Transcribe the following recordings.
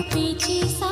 peachy सा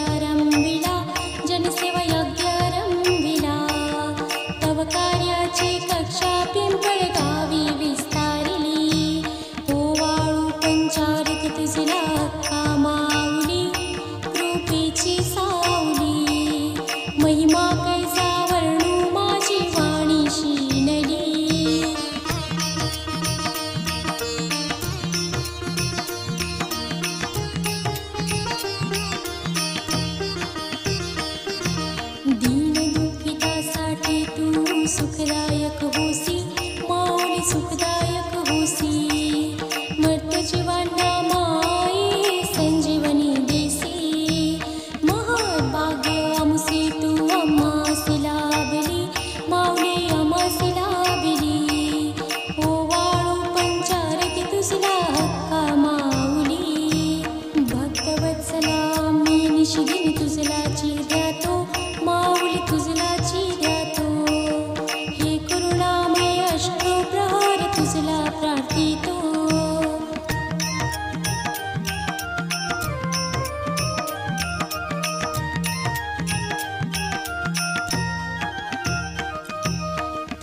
हौसी मर्त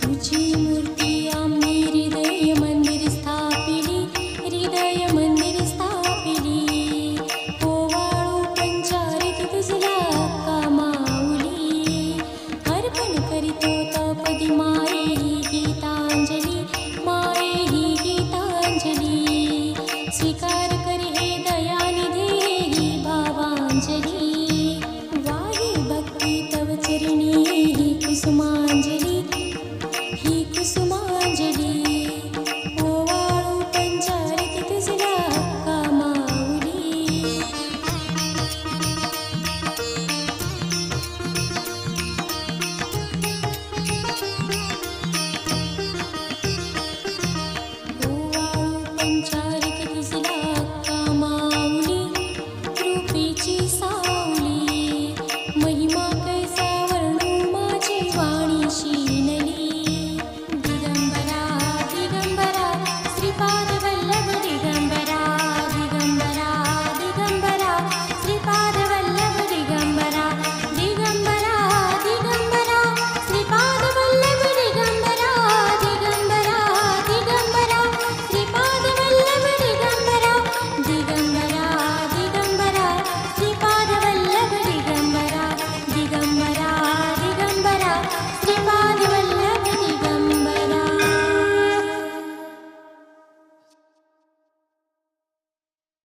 रुचि मूर्ति